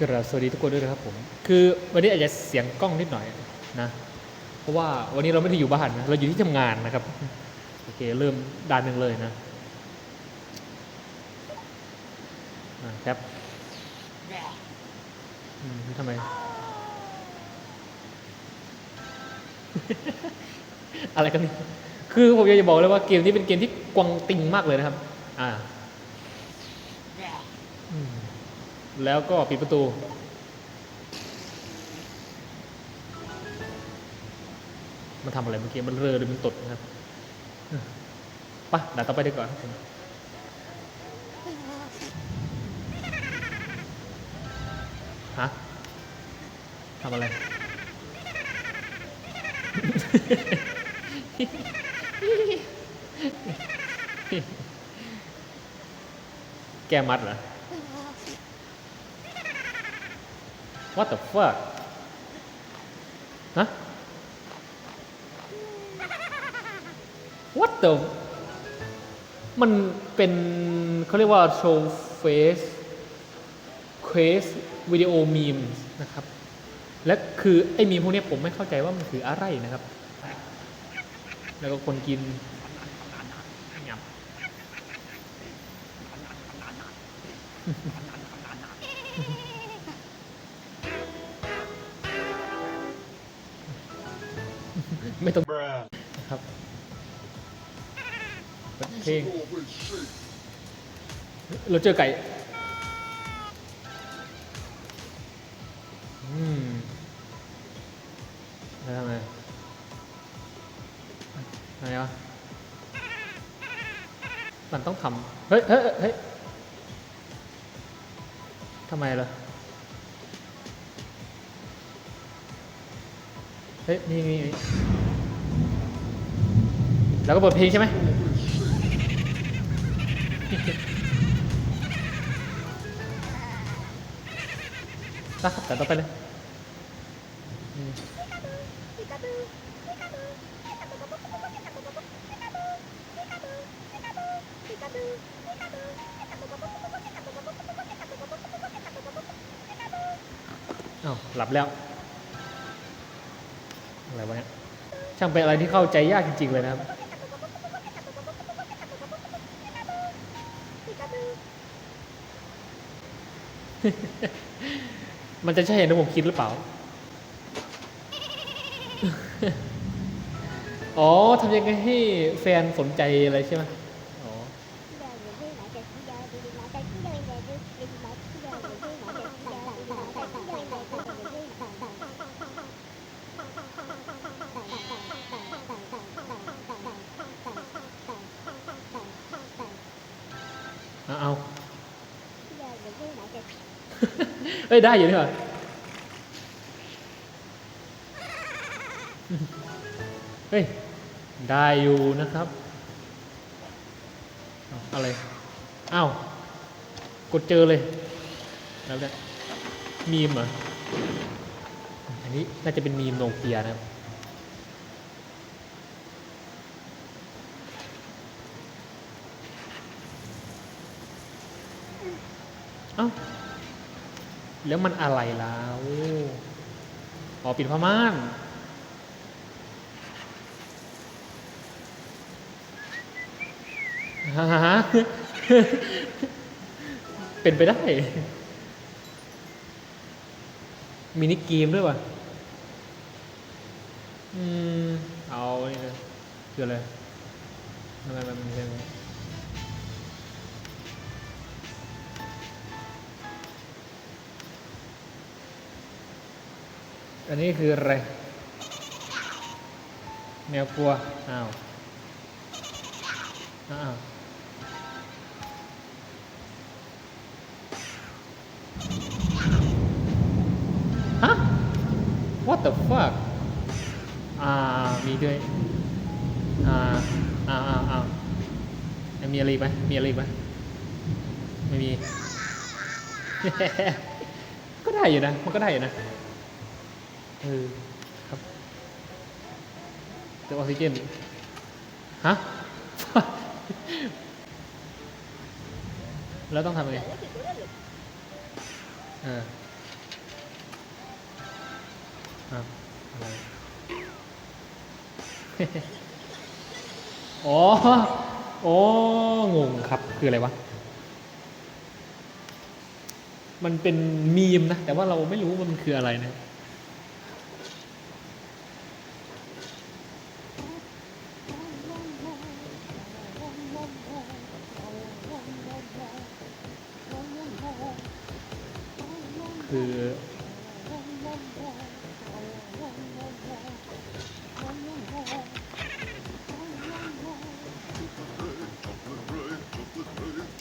กราบสวัสดีทุกคนด้วยนะครับผม คือวันนี้อาจจะเสียงกล้องนิดหน่อยนะ เพราะว่าวันนี้เราไม่ได้อยู่บ้านนะ เราอยู่ที่ทำงานนะครับ โอเค เริ่มด้านหนึ่งเลยนะอะครับอืมทำไม อะไรกันนี่คือผมอยากจะบอกเลยว่าเกมนี้เป็นเกมที่กวางติงมากเลยนะครับ อ่า แล้วก็ปิดประตู มันทำอะไรเมื่อกี้ มันเรือหรือมันตดนะครับปะด่านต่อไปดีกว่าครับผมฮะทำอะไร แก้มัดเหรอ What the fuck ฮะ What the มันเป็นเขาเรียกว่าโชว์เฟสเควสวิดีโอมีมนะครับ และคือไอ้มีมพวกนี้ผมไม่เข้าใจว่ามันคืออะไรนะครับ แล้วก็คนกินยำ เพลง เราเจอไก่อืมแล้วทำไงอะไรวะมันต้องทำเฮ้ยเฮ้ยเฮ้ยทำไมล่ะเฮ้ยนี่แล้วก็เปิดเพลงใช่ไหม นะครับแต่ต่อไปเลยอ้าวหลับแล้ว อะไรวะเนี่ยช่างเป็นอะไรที่เข้าใจยากจริง ๆ เลยนะครับ มันจะใช่อย่างที่ผมคิดหรือเปล่า อ๋อทำยังไงให้แฟนสนใจอะไรใช่ไหมอ๋อ เอาเอา เอ้ได้อยู่นี่หว่าเฮ้ย ได้อยู่นะครับ อะไรอ้าวกดเจอเลยแล้วเนี่ยมีมเหรออันนี้น่าจะเป็นมีมโนเกียนะครับอ้า แล้วมันอะไรแล้วอ๋อปิดผ้าม่านฮะฮะเป็นไปได้ มินิเกมด้วยวะอืม เอานี่เลยคืออะไรทำไมมันเป็น อันนี้คืออะไร แมวกลัว อ้าว อ้าวฮะ what the fuck อ่า มีด้วย อ่าอ่าอ่าอ่ามีอะไรไหมมีอะไรไหมไม่มี ก็ได้อยู่นะ มันก็ได้อยู่นะ ออครับเจอออกซิเจนฮะ แล้วต้องทำไงเอออ้าอะไรอ๋ออ๋องงครับ คืออะไรวะ มันเป็นมีมนะ แต่ว่าเราไม่รู้ว่ามันคืออะไรนะ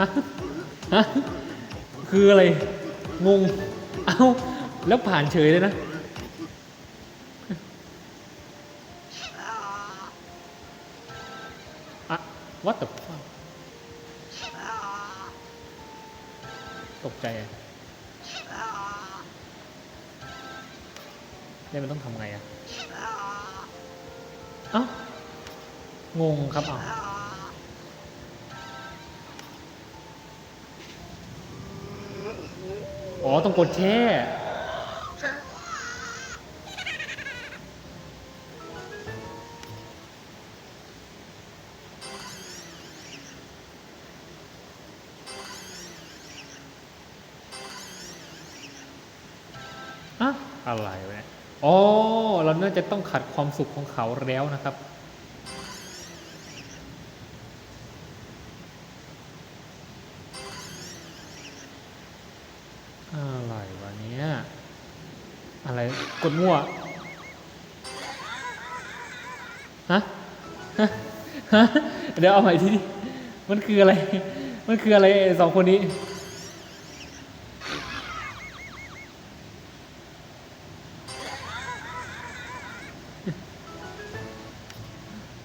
ฮะฮะคืออะไร งง เอ้า แล้วผ่านเฉยเลยนะ อะ what the fuck ตกใจอะเนี่ยมันต้องทำไงอะเอ้างงครับอ้า อ๋อต้องกดแช่ อะอะไรวะเนี่ยอ๋อ เราน่าจะต้องขัดความสุขของเขาแล้วนะครับ อะไรวะเนี่ยอะไรกดมั่วฮะฮะฮะเดี๋ยวเอาใหม่ทีนี้มันคืออะไร มันคืออะไรสองคนนี้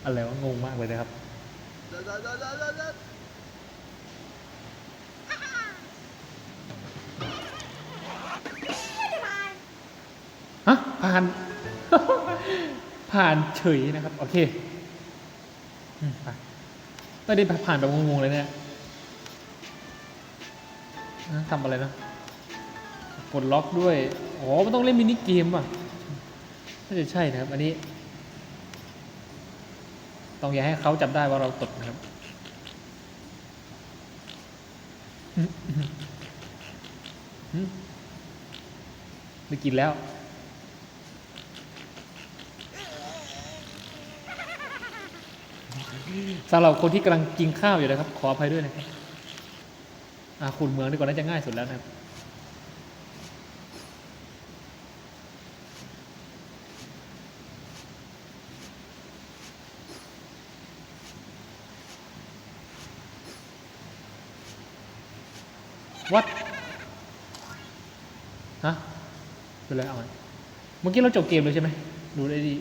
อะไรวะงงมากเลยนะครับ ผ่าน ผ่านเฉยนะครับ โอเคไปไม่ได้ผ่านแบบงงๆเลยเนี่ยทำอะไรนะปลดล็อกด้วย อ๋อ มันต้องเล่นมินิเกมอะน่าจะใช่นะครับ อันนี้ ต้องอย่าให้เขาจับได้ว่าเราตดนะครับ ไม่กินแล้ว สำหรับคนที่กำลังกินข้าวอยู่นะครับ ขออภัยด้วยนะครับอ่าคุณเมืองดีกว่าน่าจะง่ายสุดแล้วนะครับวัดฮะเป็นไรเอาไงเมื่อกี้เราจบเกมเลยใช่ไหมดูได้ดี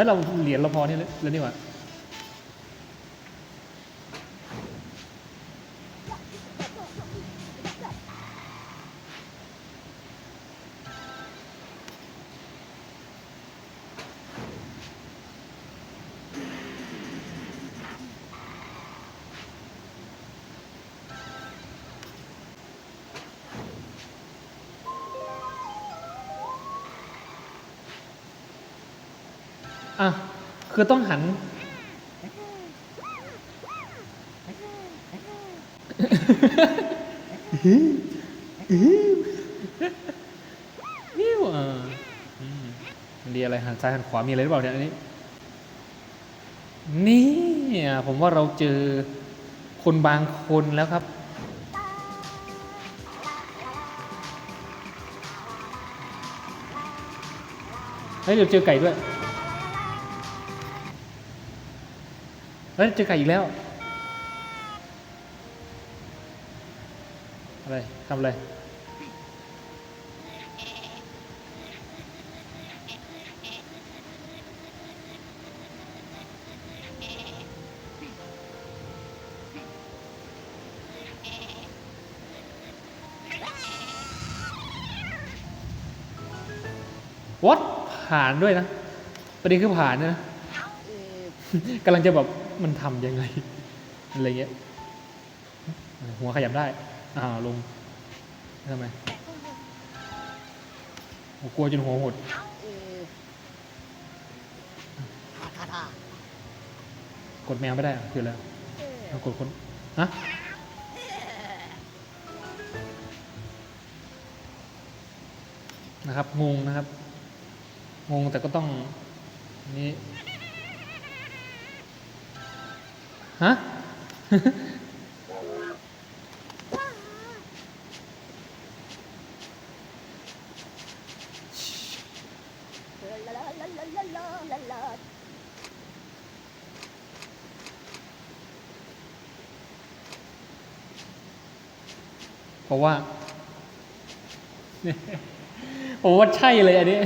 เฮ้ยเราเหรียญเราพอนี่ยแล้วนี่หว่า คือต้องหัน นี่ว่ะอืมมันดีอะไรหันซ้ายหันขวามีอะไรหรือเปล่าเนี่ยอันนี้ นี่อะผมว่าเราเจอคนบางคนแล้วครับ เฮ้ยเดี๋ยวเจอไก่ด้วย เฮ้ยเจอไก่อีกแล้ว อะไรทำอะไรวัดผ่านด้วยนะ ประเด็นคือผ่านนะกำลังจะแบบ มันทำยังไง อะไรเงี้ย หัวขยับได้อ้าลงทำไมกลัวจนหัวหดกดแมวไม่ได้คืออะไรกดคนฮะนะครับงงนะครับงงแต่ก็ต้องนี่ ฮะเพราะว่าผมว่าใช่เลยอันนี้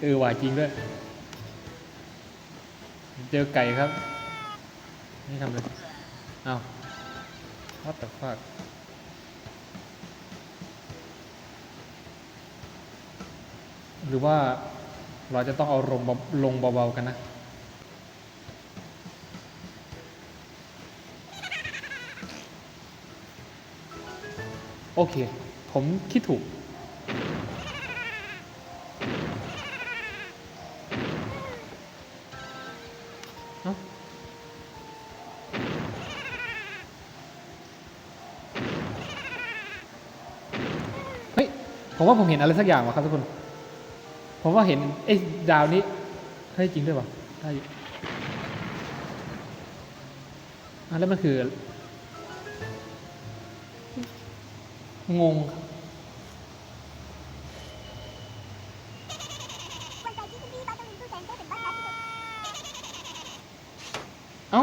เออว่าจริงด้วย เจอไก่ครับ นี่ทำเลยเอาวัดต่ฟากหรือว่าเราจะต้องเอาลงลงเบาๆกันนะ โอเค ผมคิดถูก เฮ้ย ผมว่าผมเห็นอะไรสักอย่างว่ะครับทุกคน ผมว่าเห็นไอ้ดาวนี้เฮ้ยจริงด้วยป่ะได้อยู่อะแล้วมันคือ งงครับ เอ้า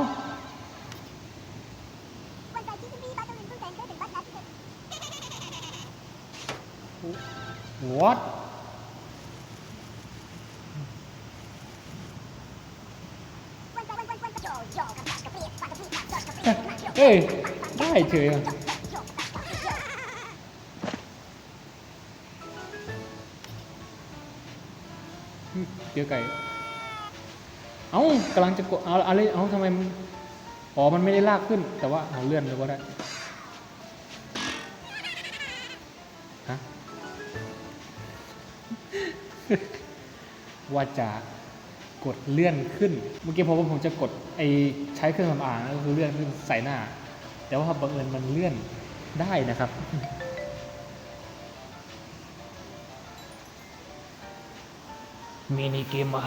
what เอ้ยได้เฉยอะเจอไก่เอ้ากำลังจะกดเอาอะไรเอ้าทำไมมันอ๋อ มันไม่ได้ลากขึ้น แต่ว่าเอาเลื่อนเลยก็ได้ ว่าจะกดเลื่อนขึ้น เมื่อกี้พอว่าผมจะกดไอใช้เครื่องสำอางก็คือเลื่อนขึ้นใส่หน้า แต่ว่าบังเอิญมันเลื่อนได้นะครับ มินิเกมอะ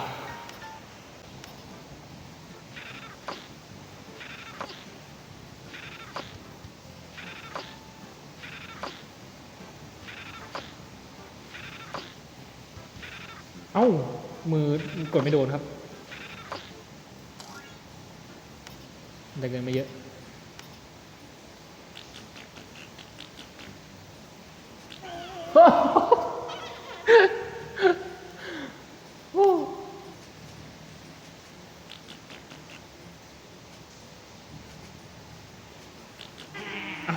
เอ้า มือกดไม่โดนครับได้เงินไม่เยอะเอา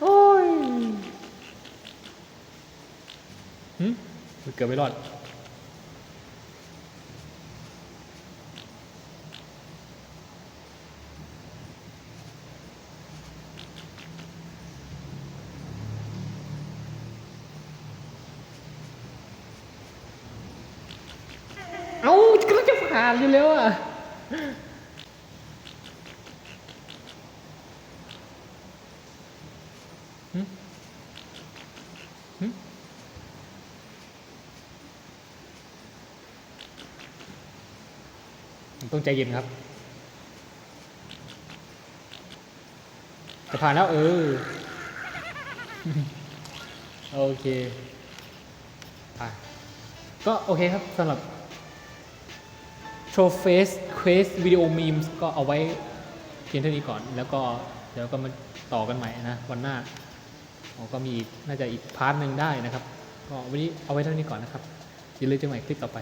โอ้ยหึเกือบไม่รอด เอ้ากานอยู่แล้วอะต้องใจเย็นครับ จะผ่านแล้วเออ โอเคผ่านก็โอเคครับสำหรับ โชว์เฟสเควสวิดีโอมีมก็เอาไว้เพียงเท่านี้ก่อน แล้วก็เดี๋ยวก็มาต่อกันใหม่นะ วันหน้าก็มีน่าจะอีกพาร์ทหนึ่งได้นะครับ ก็วันนี้เอาไว้เท่านี้ก่อนนะครับอย่าลืมเจอกันใหม่คลิปต่อไป